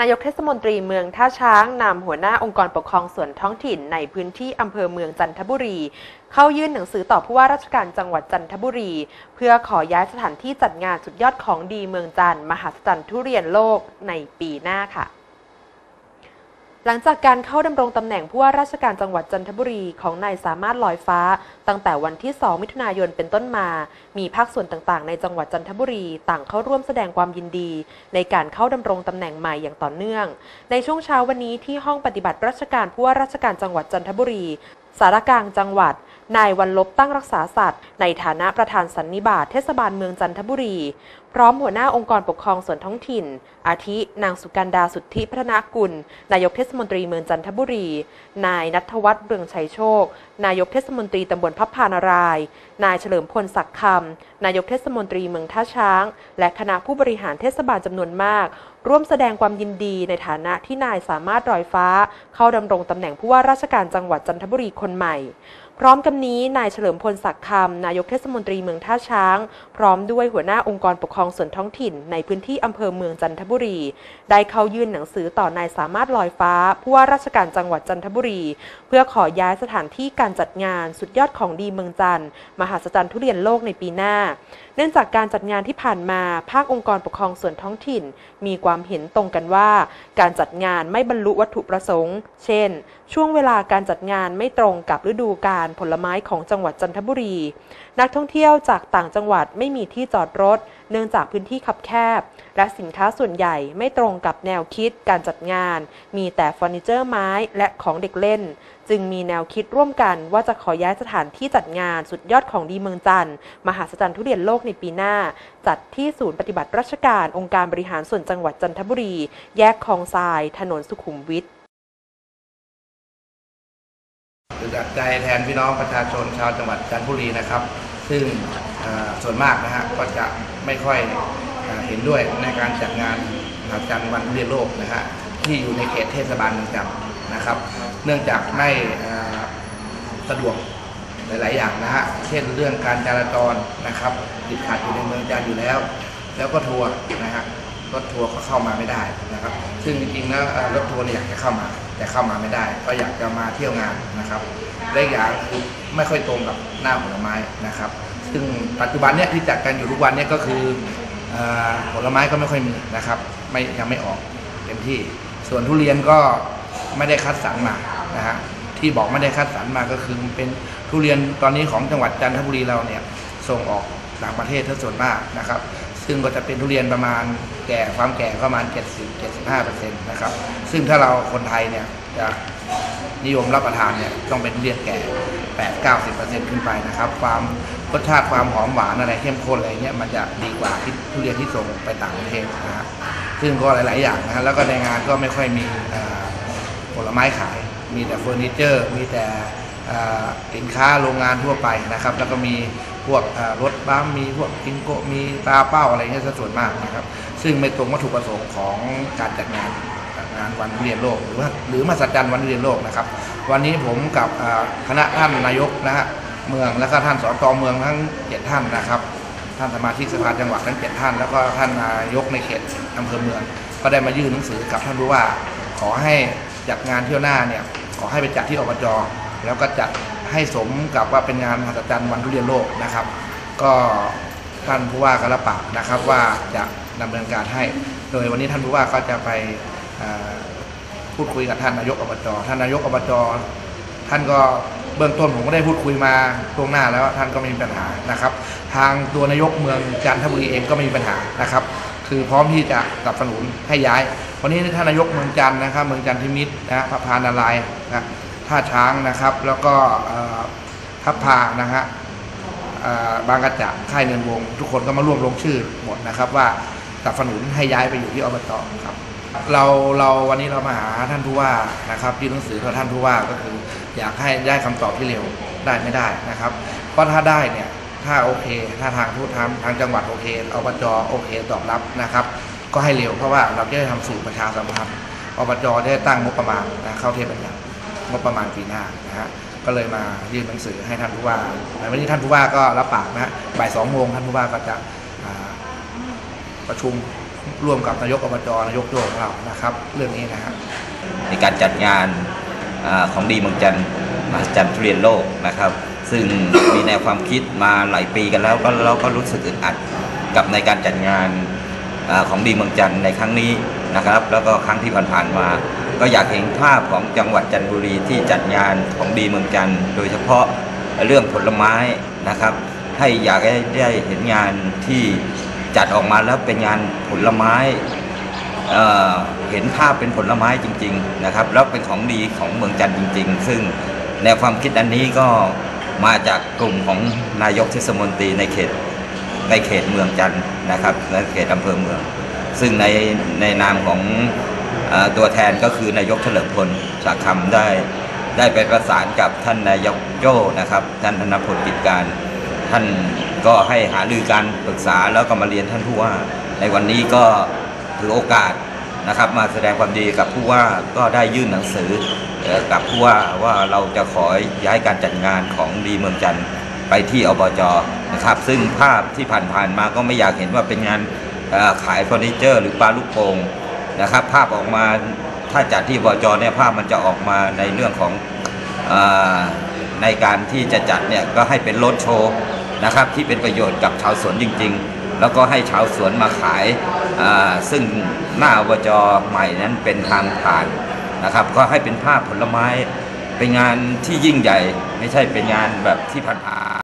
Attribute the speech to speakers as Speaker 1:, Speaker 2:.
Speaker 1: นายกเทศมนตรีเมืองท่าช้างนำหัวหน้าองค์กรปกครองส่วนท้องถิ่นในพื้นที่อำเภอเมืองจันทบุรี เข้ายื่นหนังสือต่อผู้ว่าราชการจังหวัดจันทบุรี เพื่อขอย้ายสถานที่จัดงานสุดยอดของดีเมืองจันทร์มหัศจรรย์ทุเรียนโลกในปีหน้าค่ะ หลังจากการเข้าดำรงตำแหน่งผู้ว่าราชการจังหวัดจันทบุรีของนายสามารถลอยฟ้า ตั้งแต่วันที่ 2 มิถุนายนเป็นต้นมา มีภาคส่วนต่างๆ ในจังหวัดจันทบุรี ต่างเข้าร่วมแสดงความยินดี ในการเข้าดำรงตำแหน่งใหม่อย่างต่อเนื่อง ในช่วงเช้าวันนี้ที่ห้องปฏิบัติราชการผู้ว่าราชการจังหวัดจันทบุรี สารกลางจังหวัดนายวันลบตั้งรักษาสัตว์ ในฐานะประธานสันนิบาตเทศบาลเมืองจันทบุรีพร้อมหัวหน้าองค์กรปกครองส่วนท้องถิ่น อาทิ นางสุกันดาสุทธิพัฒนากุล นายกเทศมนตรีเมืองจันทบุรี นายนัทวัฒน์เบืองชัยโชค นายกเทศมนตรีตำบลพับพานาราย นายเฉลิมพลศักดิ์คำ นายกเทศมนตรีเมืองท่าช้าง และคณะผู้บริหารเทศบาลจำนวนมาก ร่วมแสดงความยินดีในฐานะที่นายสามารถรอยฟ้า เข้าดำรงตำแหน่งผู้ว่าราชการจังหวัดจันทบุรีคนใหม่พร้อมกันนี้นายเฉลิมพลศักดิ์คำนายกเทศมนตรีเมืองท่าช้าง พร้อมด้วยหัวหน้าองค์กรปกครององส่วนท้องถิ่นในพื้นที่อำเภอเมืองจันทบุรี ได้เข้ายื่นหนังสือต่อนายสามารถลอยฟ้าผู้ว่าราชการจังหวัดจันทบุรี เพื่อขอย้ายสถานที่การจัดงานสุดยอดของดีเมืองจันทร์มหาศจรรย์ทุเรียนโลกในปีหน้า เนื่องจากการจัดงานที่ผ่านมาภาคองค์กรปกครองส่วนท้องถิ่น มีความเห็นตรงกันว่า การจัดงานไม่บรรลุวัตถุประสงค์ เช่น ช่วงเวลาการจัดงานไม่ตรงกับฤดูกาลผลไม้ของจังหวัดจันทบุรี นักท่องเที่ยวจากต่างจังหวัดไม่มีที่จอดรถ เนื่องจากพื้นที่คับแคบ และสินค้าส่วนใหญ่ไม่ตรงกับแนวคิดการจัดงาน มีแต่เฟอร์นิเจอร์ไม้และของเด็กเล่น จึงมีแนวคิดร่วมกันว่าจะขอย้ายสถานที่จัดงานสุดยอดของดีเมืองจันทร์มหาศจรรย์ทุเรียนโลกในปีหน้า จัดที่ศูนย์ปฏิบัติราชการองค์การบริหารส่วนจังหวัดจันทบุรี แยกคลองทราย ถนนสุขุมวิท
Speaker 2: จากใจแทนพี่น้องประชาชนชาวจังหวัดจันทบุรีนะครับ ซึ่ง ส่วนมากนะฮะก็จะไม่ค่อยเอ่อเห็นด้วยในการจัดงานมหาจันทร์วันเรียนโลกนะฮะที่อยู่ในเขตเทศบาลเมืองจันทร์นะครับ เนื่องจากไม่สะดวกหลาย ๆ อย่างนะฮะ เช่นเรื่องการจราจรนะครับติดขัดอยู่ในเมืองจันทร์อยู่แล้ว แล้วก็ทัวร์นะฮะรถทัวร์ก็เข้ามาไม่ได้นะครับ ซึ่งจริงๆแล้วรถทัวร์เนี่ยอยากจะเข้ามา แต่เข้ามาไม่ได้ ก็อยากจะมาเที่ยวงานนะครับและอีกอย่างคือไม่ค่อยตรงกับหน้าผลไม้นะครับ ซึ่งปัจจุบันเนี่ยที่จัดกันอยู่ทุกวันเนี่ยก็คืออผลไม้ก็ไม่ค่อยมีนะครับไม่ยังไม่ออกเต็มที่ ส่วนทุเรียนก็ไม่ได้คัดสรรมานะฮะที่บอกไม่ได้คัดสรรมาก็คือมันเป็นทุเรียนตอนนี้ของจังหวัดจันทบุรีเราเนี่ยส่งออกต่างประเทศทั้งส่วนมากนะครับ ซึ่งก็จะเป็นทุเรียนประมาณแก่ความแก่ประมาณ 70-75%นะครับ ซึ่งถ้าเราคนไทยเนี่ยจะนิยมรับประทานเนี่ยต้องเป็นทุเรียนแก่ 8-90%ขึ้นไปนะครับ ความรสชาติความหอมหวานอะไรเข้มข้นอะไรเงี้ยมันจะดีกว่าที่ทุเรียนที่ส่งไปต่างประเทศนะฮะซึ่งก็หลาย ๆ อย่างนะฮะแล้วก็ในงานก็ไม่ค่อยมีผลไม้ขาย มีแต่เฟอร์นิเจอร์ มีแต่สินค้าโรงงานทั่วไปนะครับ แล้วก็มีพวกรถบัมมีพวกกิงโกมีตาเป้าอะไรเงี้ยซะส่วนมากนะครับ ซึ่งไม่ตรงวัตถุประสงค์ของการจัดงาน งานวันทุเรียนโลก หรือว่าหรือมหัศจรรย์วันทุเรียนโลกนะครับ วันนี้ผมกับคณะท่านนายกนะฮะเมืองแล้วก็ท่านสตเมืองทั้งเจ็ดท่านนะครับ ท่านสมาชิกสภาจังหวัดทั้งเจ็ดท่าน แล้วก็ท่านนายกในเขตอำเภอเมือง ก็ได้มายื่นหนังสือกับท่านผู้ว่า ขอให้จัดงานเที่ยวหน้าเนี่ยขอให้ไปจัดที่อบจแล้วก็จัดให้สมกับว่าเป็นงานมหัศจรรย์วันทุเรียนโลกนะครับ ก็ท่านผู้ว่าก็รับปากนะครับว่าจะดำเนินการให้ โดยวันนี้ท่านผู้ว่าก็จะไป พูดคุยกับท่านนายกอบจท่านนายกอบจท่านก็เบื้องต้นผมก็ได้พูดคุยมาตรงหน้าแล้วท่านก็ไม่มีปัญหานะครับ ทางตัวนายกเมืองจันทบุรีเองก็ไม่มีปัญหานะครับ คือพร้อมที่จะสนับสนุนให้ย้ายวันนี้ท่านนายกเมืองจันทร์นะครับ เมืองจันทิมิตรนะพระพานารายนะท่าช้างนะครับ แล้วก็ทัพพานะฮะบางกระจะค่ายเนินวง ทุกคนก็มาร่วมลงชื่อหมดนะครับ ว่าสนับสนุนให้ย้ายไปอยู่ที่อบตครับ เราเราวันนี้เรามาหาท่านผู้ว่านะครับยื่นหนังสือกับท่านผู้ว่าก็คือ อยากให้ได้คำตอบที่เร็วได้ไม่ได้นะครับ เพราะถ้าได้เนี่ยถ้าโอเค ถ้าทางทุกทางทางจังหวัดโอเคอบจโอเคตอบรับนะครับ ก็ให้เร็วเพราะว่าเราจะได้ทำสื่อประชาสัมพันธ์อบจได้ตั้งงบประมาณนะเข้าเทศบาลงบประมาณปีหน้านะฮะก็เลยมายื่นหนังสือให้ท่านผู้ว่าในวันนี้ท่านผู้ว่าก็รับปากนะฮะบ่ายสองโมงท่านผู้ว่าก็จะประชุม ร่วมกับนายกอบจนายกโยของเรานะครับ เรื่องนี้นะครับ
Speaker 3: ในการจัดงานอของดีเมืองจันทร์มหัศจรรย์ทุเรียนโลกนะครับ ซึ่งมีแนวความคิดมาหลายปีกันแล้วก็เราก็รู้สึกอึดอัดกับในการจัดงานอของดีเมืองจันทร์ในครั้งนี้นะครับ แล้วก็ครั้งที่ผ่านๆมา ก็อยากเห็นภาพของจังหวัดจันทบุรีที่จัดงานของดีเมืองจันทร์โดยเฉพาะเรื่องผลไม้นะครับ ให้อยากได้เห็นงานที่ จัดออกมาแล้วเป็นงานผลไม้เอ่อเห็นภาพเป็นผลไม้จริง ๆ นะครับ แล้วเป็นของดีของเมืองจันทร์จริง ๆ ซึ่งแนวความคิดอันนี้ก็มาจากกลุ่มของนายกเทศมนตรีในเขตในเขตเมืองจันทร์นะครับในเขตอำเภอเมือง ซึ่งในในนามของอตัวแทนก็คือนายกเฉลิมพลสาคำได้ได้ไปประสานกับท่านนายกโจ้นะครับ ท่านธนพลกิจการ ท่านก็ให้หารือการปรึกษาแล้วก็มาเรียนท่านผู้ว่า ในวันนี้ก็ถือโอกาสนะครับ มาแสดงความดีกับผู้ว่าก็ได้ยื่นหนังสืออกับผู้ว่าว่าเราจะขอย้ายการจัดงานของดีเมืองจันทร์ไปที่อบจนะครับ ซึ่งภาพที่ผ่านๆมาก็ไม่อยากเห็นว่าเป็นงานขายเฟอร์นิเจอร์ หรือปลาลูกโป่งนะครับ ภาพออกมาถ้าจัดที่อบจเนี่ยภาพมันจะออกมาในเรื่องของอในการที่จะจัดเนี่ยก็ให้เป็นรถโชว์ นะครับที่เป็นประโยชน์กับชาวสวนจริง ๆ แล้วก็ให้ชาวสวนมาขายาซึ่งหน้าอบจใหม่นั้นเป็นทางผ่านนะครับ ก็ให้เป็นภาพผลไม้เป็นงานที่ยิ่งใหญ่ ไม่ใช่เป็นงานแบบที่ผ่าน